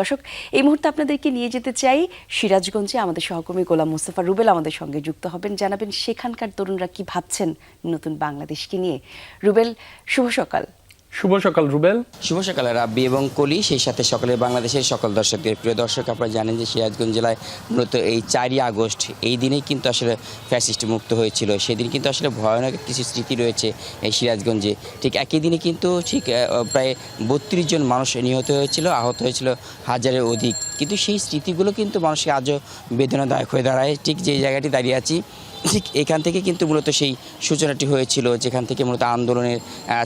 দর্শক, এই মুহূর্তে আপনাদেরকে নিয়ে যেতে চাই সিরাজগঞ্জে আমাদের সহকর্মী গোলাম মোস্তফা রুবেল আমাদের সঙ্গে যুক্ত হবেন। জানাবেন সেখানকার তরুণরা কি ভাবছেন নতুন বাংলাদেশকে নিয়ে। রুবেল, শুভ সকাল। শুভ সকাল, রুবেল। শুভ সকাল, রাব্বি এবং কলি। সেই সাথে সকালে বাংলাদেশের সকল দর্শকদের। প্রিয় দর্শক, আপনারা জানেন যে সিরাজগঞ্জ জেলায় মূলত এই চারই আগস্ট, এই দিনেই কিন্তু আসলে ফ্যাসিস্ট মুক্ত হয়েছিল। সেদিন কিন্তু আসলে ভয়ানক কিছু স্মৃতি রয়েছে এই সিরাজগঞ্জে। ঠিক একই দিনে কিন্তু ঠিক প্রায় বত্রিশ জন মানুষ নিহত হয়েছিল, আহত হয়েছিল হাজারের অধিক। কিন্তু সেই স্মৃতিগুলো কিন্তু মানুষকে আজও বেদনাদায়ক হয়ে দাঁড়ায়। ঠিক যে জায়গাটি দাঁড়িয়ে আছি ঠিক এখান থেকে কিন্তু মূলত সেই সূচনাটি হয়েছিল, যেখান থেকে মূলত আন্দোলনের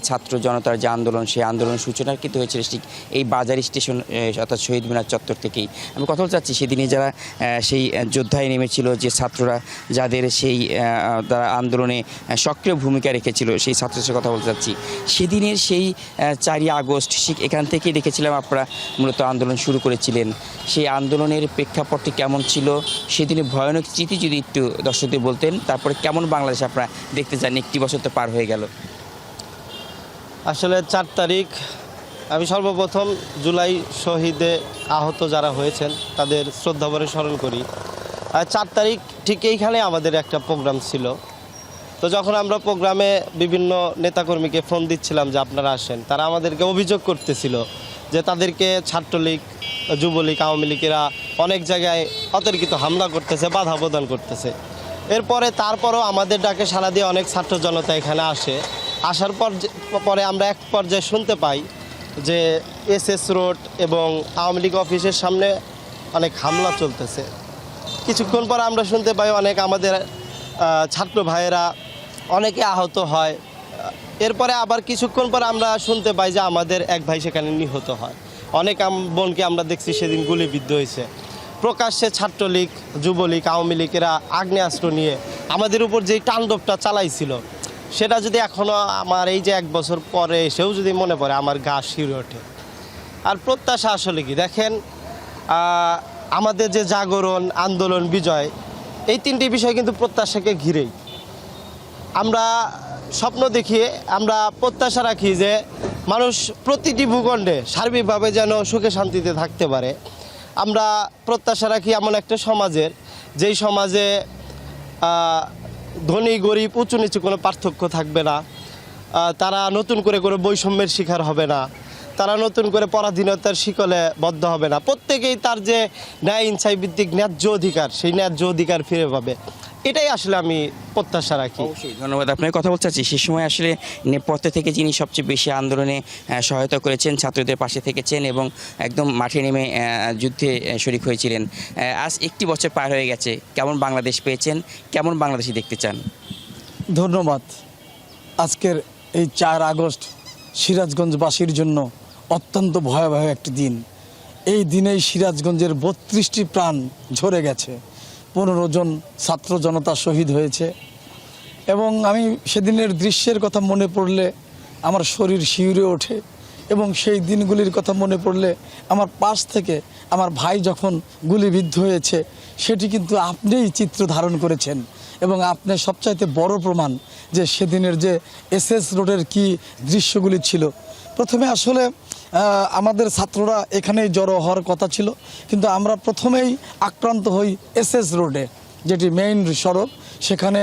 ছাত্র জনতার যে আন্দোলন, সেই আন্দোলনের সূচনা কিন্তু হয়েছিল ঠিক এই বাজার স্টেশন অর্থাৎ শহীদ মিনার চত্বর থেকেই। আমি কথা বলতে চাচ্ছি, সেদিনে যারা সেই যোদ্ধায় নেমেছিল, যে ছাত্ররা যাদের সেই তারা আন্দোলনে সক্রিয় ভূমিকা রেখেছিল, সেই ছাত্রদের কথা বলতে চাচ্ছি। সেদিনের সেই চারই আগস্ট, ঠিক এখান থেকেই দেখেছিলাম আপনারা মূলত আন্দোলন শুরু করেছিলেন। সেই আন্দোলনের প্রেক্ষাপটটি কেমন ছিল? সেদিনের ভয়ানক স্মৃতি যদি একটু দর্শকদের বলতেন তারপরে কেমন বাংলাদেশ আপনারা দেখতে চান একটি বছর তো পার হয়ে গেল? আসলে চার তারিখ, আমি সর্বপ্রথম জুলাই শহীদে আহত যারা হয়েছেন, তাদের শ্রদ্ধাভরে স্মরণ করি। আর চার তারিখ ঠিক এইখানে আমাদের একটা প্রোগ্রাম ছিল। তো যখন আমরা প্রোগ্রামে বিভিন্ন নেতাকর্মীকে ফোন দিচ্ছিলাম যে আপনারা আসেন, তারা আমাদেরকে অভিযোগ করতেছিল যে তাদেরকে ছাত্রলীগ, যুবলীগ, আওয়ামী লীগেরা অনেক জায়গায় অতর্কিত হামলা করতেছে, বাধা প্রদান করতেছে। এরপরে তারপরও আমাদের ডাকে সারা দিয়ে অনেক ছাত্র জনতা এখানে আসে। আসার পর পরে আমরা এক পর্যায়ে শুনতে পাই যে এসএস রোড এবং আওয়ামী লীগ অফিসের সামনে অনেক হামলা চলতেছে। কিছুক্ষণ পর আমরা শুনতে পাই অনেক আমাদের ছাত্র ভাইয়েরা অনেকে আহত হয়। এরপরে আবার কিছুক্ষণ পর আমরা শুনতে পাই যে আমাদের এক ভাই সেখানে নিহত হয়। অনেক বোনকে আমরা দেখছি সেদিন গুলিবিদ্ধ হয়েছে। প্রকাশ্যে ছাত্রলীগ, যুবলীগ, আওয়ামী লীগেরা আগ্নেয়াস্ত্র নিয়ে আমাদের উপর যেই তাণ্ডবটা চালাইছিল, সেটা যদি এখনও আমার এই যে এক বছর পরে এসেও যদি মনে পড়ে, আমার গা শিউরে ওঠে। আর প্রত্যাশা আসলে কি? দেখেন আমাদের যে জাগরণ, আন্দোলন, বিজয়, এই তিনটি বিষয় কিন্তু প্রত্যাশাকে ঘিরেই। আমরা স্বপ্ন দেখি, আমরা প্রত্যাশা রাখি যে মানুষ প্রতিটি ভূখণ্ডে সার্বিকভাবে যেন সুখে শান্তিতে থাকতে পারে। আমরা প্রত্যাশা রাখি এমন একটা সমাজের, যেই সমাজে ধনী, গরিব, উঁচু নিচু কোনো পার্থক্য থাকবে না। তারা নতুন করে কোনো বৈষম্যের শিকার হবে না। তারা নতুন করে পরাধীনতার শিকলে বদ্ধ হবে না। প্রত্যেকেই তার যে ন্যায় ইনসাই ভিত্তিক ন্যায্য অধিকার সেই ন্যায্য অধিকার ফিরে পাবে। এটাই আসলে আমি প্রত্যাশা রাখি। অবশ্যই ধন্যবাদ। আপনাকে কথা বলতে চাচ্ছি সে সময় আসলে নেপথ্যে থেকে যিনি সবচেয়ে বেশি আন্দোলনে সহায়তা করেছেন ছাত্রদের পাশে থেকেছেন এবং একদম মাঠে নেমে যুদ্ধে শরিক হয়েছিলেন। আজ একটি বছর পার হয়ে গেছে। কেমন বাংলাদেশ পেয়েছেন? কেমন বাংলাদেশি দেখতে চান? ধন্যবাদ। আজকের এই চার আগস্ট সিরাজগঞ্জবাসীর জন্য অত্যন্ত ভয়াবহ একটি দিন। এই দিনেই সিরাজগঞ্জের বত্রিশটি প্রাণ ঝরে গেছে। পনেরো জন ছাত্র জনতা শহীদ হয়েছে। এবং আমি সেদিনের দৃশ্যের কথা মনে পড়লে আমার শরীর শিউরে ওঠে এবং সেই দিনগুলির কথা মনে পড়লে আমার পাশ থেকে আমার ভাই যখন গুলিবিদ্ধ হয়েছে, সেটি কিন্তু আপনিই চিত্র ধারণ করেছেন। এবং আপনি সবচাইতে বড় প্রমাণ যে সেদিনের যে এসএস রোডের কি দৃশ্যগুলি ছিল। প্রথমে আসলে আমাদের ছাত্ররা এখানেই জড়ো হওয়ার কথা ছিল, কিন্তু আমরা প্রথমেই আক্রান্ত হই এসএস রোডে। যেটি মেইন সড়ক, সেখানে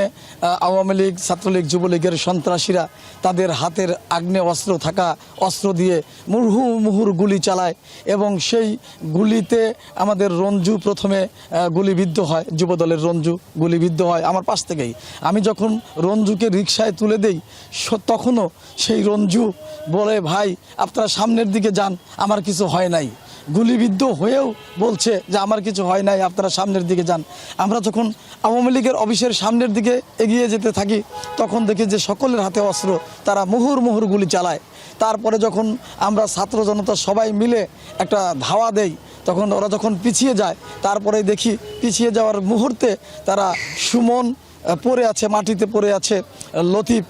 আওয়ামী লীগ, ছাত্রলীগ, যুবলীগের সন্ত্রাসীরা তাদের হাতের আগ্নেয় অস্ত্র থাকা অস্ত্র দিয়ে মুহুর্মুহুর মুহুর গুলি চালায় এবং সেই গুলিতে আমাদের রঞ্জু প্রথমে গুলিবিদ্ধ হয়, যুবদলের রঞ্জু গুলিবিদ্ধ হয় আমার পাশ থেকেই। আমি যখন রঞ্জুকে রিকশায় তুলে দেই তখনও সেই রঞ্জু বলে, ভাই, আপনারা সামনের দিকে যান, আমার কিছু হয় নাই। গুলিবিদ্ধ হয়েও বলছে যে আমার কিছু হয় নাই, আপনারা সামনের দিকে যান। আমরা যখন আওয়ামী লীগের অফিসের সামনের দিকে এগিয়ে যেতে থাকি, তখন দেখি যে সকলের হাতে অস্ত্র, তারা মুহুর মুহুর গুলি চালায়। তারপরে যখন আমরা ছাত্র জনতা সবাই মিলে একটা ধাওয়া দেই, তখন ওরা যখন পিছিয়ে যায় তারপরে দেখি পিছিয়ে যাওয়ার মুহূর্তে তারা সুমন পড়ে আছে, মাটিতে পড়ে আছে, লতিফ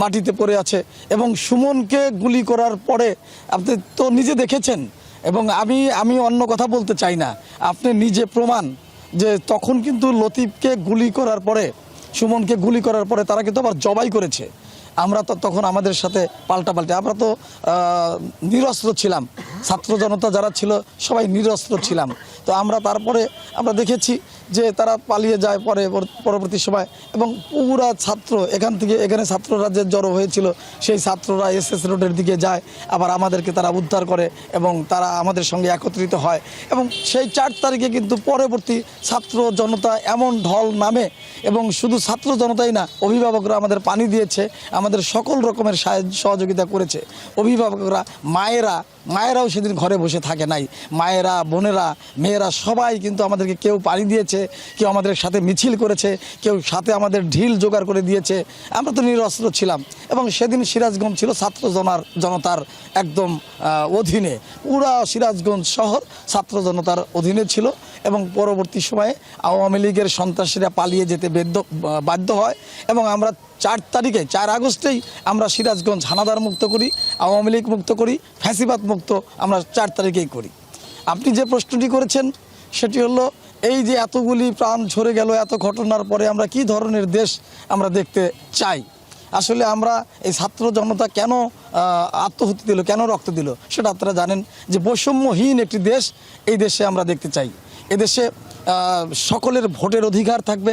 মাটিতে পড়ে আছে। এবং সুমনকে গুলি করার পরে, আপনি তো নিজে দেখেছেন এবং আমি আমি অন্য কথা বলতে চাই না। আপনি নিজে প্রমাণ যে তখন কিন্তু লতিফকে গুলি করার পরে, সুমনকে গুলি করার পরে তারা কিন্তু আবার জবাই করেছে। আমরা তো তখন আমাদের সাথে পাল্টা পাল্টাপাল্টি, আমরা তো নিরস্ত্র ছিলাম। ছাত্র জনতা যারা ছিল, সবাই নিরস্ত্র ছিলাম। তো আমরা তারপরে আমরা দেখেছি যে তারা পালিয়ে যায় পরে পরবর্তী সময়। এবং পুরা ছাত্র, এখান থেকে এখানে ছাত্ররা যে জড়ো হয়েছিল, সেই ছাত্ররা এস এস রোডের দিকে যায়, আবার আমাদেরকে তারা উদ্ধার করে এবং তারা আমাদের সঙ্গে একত্রিত হয়। এবং সেই চার তারিখে কিন্তু পরবর্তী ছাত্র জনতা এমন ঢল নামে এবং শুধু ছাত্র জনতাই না, অভিভাবকরা আমাদের পানি দিয়েছে, আমাদের সকল রকমের সহযোগিতা করেছে। অভিভাবকরা, মায়েরা মায়েরাও সেদিন ঘরে বসে থাকে নাই। মায়েরা, বোনেরা, মেয়েরা সবাই কিন্তু আমাদেরকে কেউ পানি দিয়েছে, কেউ আমাদের সাথে মিছিল করেছে, কেউ সাথে আমাদের ঢিল জোগাড় করে দিয়েছে। আমরা তো নিরস্ত্র ছিলাম এবং সেদিন সিরাজগঞ্জ ছিল ছাত্র জনার, জনতার একদম অধীনে। পুরা সিরাজগঞ্জ শহর ছাত্র জনতার অধীনে ছিল এবং পরবর্তী সময়ে আওয়ামী লীগের সন্ত্রাসীরা পালিয়ে যেতে বাধ্য হয় এবং আমরা চার তারিখে, চার আগস্টেই আমরা সিরাজগঞ্জ হানাদার মুক্ত করি, আওয়ামী লীগ মুক্ত করি, ফ্যাসিবাদ মুক্ত আমরা চার তারিখেই করি। আপনি যে প্রশ্নটি করেছেন, সেটি হলো, এই যে এতগুলি প্রাণ ঝরে গেল, এত ঘটনার পরে আমরা কি ধরনের দেশ আমরা দেখতে চাই? আসলে আমরা এই ছাত্র জনতা কেন আত্মহতি দিল, কেন রক্ত দিল? সেটা আপনারা জানেন যে বৈষম্যহীন একটি দেশ এই দেশে আমরা দেখতে চাই। এদেশে সকলের ভোটের অধিকার থাকবে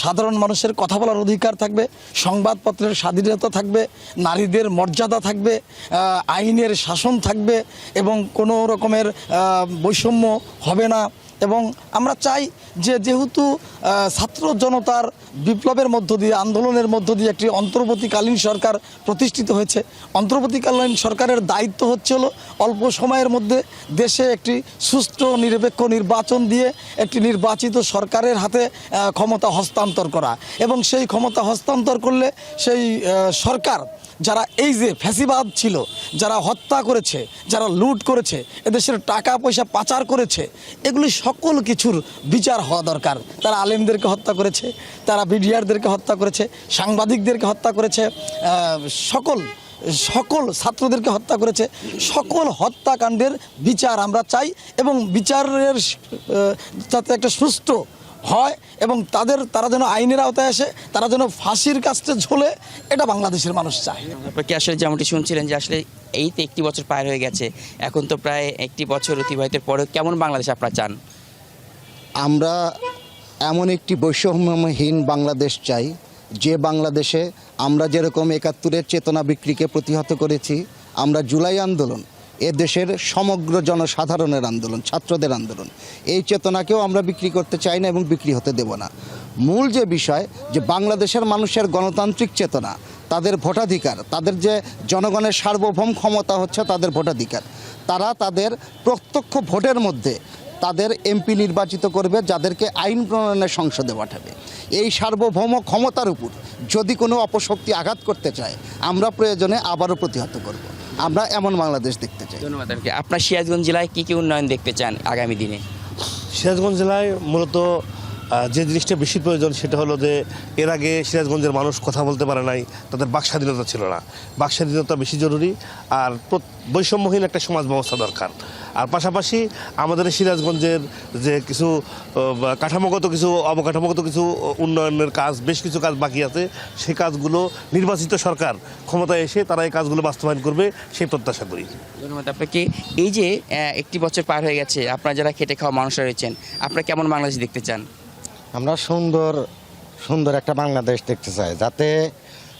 সাধারণ মানুষের কথা বলার অধিকার থাকবে, সংবাদপত্রের স্বাধীনতা থাকবে, নারীদের মর্যাদা থাকবে আইনের শাসন থাকবে এবং কোনো রকমের বৈষম্য হবে না। এবং আমরা চাই যে যেহেতু ছাত্র জনতার বিপ্লবের মধ্য দিয়ে, আন্দোলনের মধ্য দিয়ে একটি অন্তর্বর্তীকালীন সরকার প্রতিষ্ঠিত হয়েছে। অন্তর্বর্তীকালীন সরকারের দায়িত্ব হচ্ছে হলো অল্প সময়ের মধ্যে দেশে একটি সুষ্ঠু নিরপেক্ষ নির্বাচন দিয়ে একটি নির্বাচিত সরকারের হাতে ক্ষমতা হস্তান্তর করা। এবং সেই ক্ষমতা হস্তান্তর করলে সেই সরকার যারা এই যে ফ্যাসিবাদ ছিল, যারা হত্যা করেছে, যারা লুট করেছে, এদেশের টাকা পয়সা পাচার করেছে, এগুলি সকল কিছুর বিচার হওয়া দরকার। তারা আলেমদেরকে হত্যা করেছে, তারা বিডিআরদেরকে হত্যা করেছে, সাংবাদিকদেরকে হত্যা করেছে সকল সকল ছাত্রদেরকে হত্যা করেছে। সকল হত্যাকাণ্ডের বিচার আমরা চাই এবং বিচারের যাতে একটা সুষ্ঠু হয় এবং তাদের তারা যেন আইনের আওতায় আসে তারা যেন ফাঁসির কাছে ঝোলে এটা বাংলাদেশের মানুষ চায়। আপনাকে আসলে যেমনটি শুনছিলেন যে আসলে এই তো একটি বছর পার হয়ে গেছে এখন তো প্রায় একটি বছর অতিবাহিতের পরেও কেমন বাংলাদেশ আপনারা চান? আমরা এমন একটি বৈষম্যহীন বাংলাদেশ চাই যে বাংলাদেশে আমরা যেরকম একাত্তরের চেতনা বিক্রিকে প্রতিহত করেছি আমরা জুলাই আন্দোলন এ দেশের সমগ্র জনসাধারণের আন্দোলন, ছাত্রদের আন্দোলন। এই চেতনাকেও আমরা বিক্রি করতে চাই না এবং বিক্রি হতে দেব না। মূল যে বিষয়, যে বাংলাদেশের মানুষের গণতান্ত্রিক চেতনা, তাদের ভোটাধিকার, তাদের যে জনগণের সার্বভৌম ক্ষমতা হচ্ছে তাদের ভোটাধিকার। তারা তাদের প্রত্যক্ষ ভোটের মধ্যে তাদের এমপি নির্বাচিত করবে, যাদেরকে আইন প্রণয়নের সংসদে পাঠাবে। এই সার্বভৌম ক্ষমতার উপর যদি কোনো অপশক্তি আঘাত করতে চায়, আমরা প্রয়োজনে আবারও প্রতিহত করব। আমরা এমন বাংলাদেশ দেখতে চাই। ধন্যবাদ আপনাকে আপনার সিরাজগঞ্জ জেলায় কী কী উন্নয়ন দেখতে চান আগামী দিনে? সিরাজগঞ্জ জেলায় মূলত যে জিনিসটা বেশি প্রয়োজন সেটা হলো যে এর আগে সিরাজগঞ্জের মানুষ কথা বলতে পারে নাই, তাদের বাক স্বাধীনতা ছিল না। বাক স্বাধীনতা বেশি জরুরি আর বৈষম্যহীন একটা সমাজ ব্যবস্থা দরকার। আর পাশাপাশি আমাদের সিরাজগঞ্জের যে কিছু কাঠামোগত কিছু, অবকাঠামোগত কিছু উন্নয়নের কাজ, বেশ কিছু কাজ বাকি আছে সেই কাজগুলো নির্বাচিত সরকার ক্ষমতায় এসে তারা এই কাজগুলো বাস্তবায়ন করবে, সেই প্রত্যাশা করি। ধন্যবাদ আপনাকে। এই যে একটি বছর পার হয়ে গেছে, আপনারা যারা খেটে খাওয়া মানুষরা রয়েছেন, আপনারা কেমন বাংলাদেশ দেখতে চান? আমরা সুন্দর সুন্দর একটা বাংলাদেশ দেখতে চাই, যাতে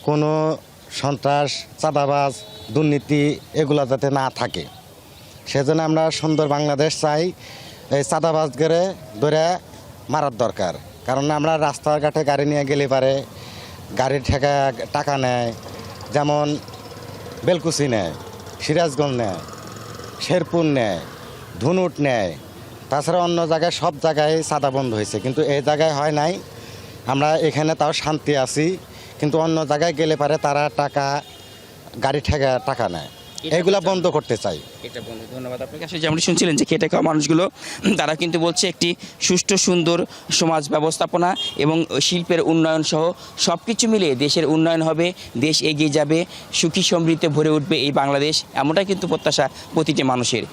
কোনো সন্ত্রাস, চাঁদাবাজ, দুর্নীতি এগুলো যাতে না থাকে। সেজন্য আমরা সুন্দর বাংলাদেশ চাই, এই চাঁদাবাজকে ধরে মারার দরকার। কারণ আমরা রাস্তাঘাটে গাড়ি নিয়ে গেলে পারে গাড়ির ঠেকা টাকা নেয়, যেমন বেলকুচি নেয়, সিরাজগঞ্জ নেয়, শেরপুর নেয়, ধুনুট নেয় তাছাড়া অন্য জায়গায় সব জায়গায় সাদা বন্ধ হয়েছে কিন্তু এই জায়গায় হয় নাই। আমরা এখানে তাও শান্তি আছি কিন্তু অন্য জায়গায় গেলে পারে তারা টাকা গাড়ি ঠেকা টাকা নেয়। এগুলা বন্ধ করতে চাই। এটা বন্ধু ধন্যবাদ। আপনাকে আসলে যেমনটি শুনছিলেন যে খেটে খাওয়া মানুষগুলো তারা কিন্তু বলছে একটি সুষ্ঠু সুন্দর সমাজ ব্যবস্থাপনা এবং শিল্পের উন্নয়ন সহ সব কিছু মিলে দেশের উন্নয়ন হবে দেশ এগিয়ে যাবে সুখী সমৃদ্ধে ভরে উঠবে এই বাংলাদেশ এমনটাই কিন্তু প্রত্যাশা প্রতিটি মানুষের।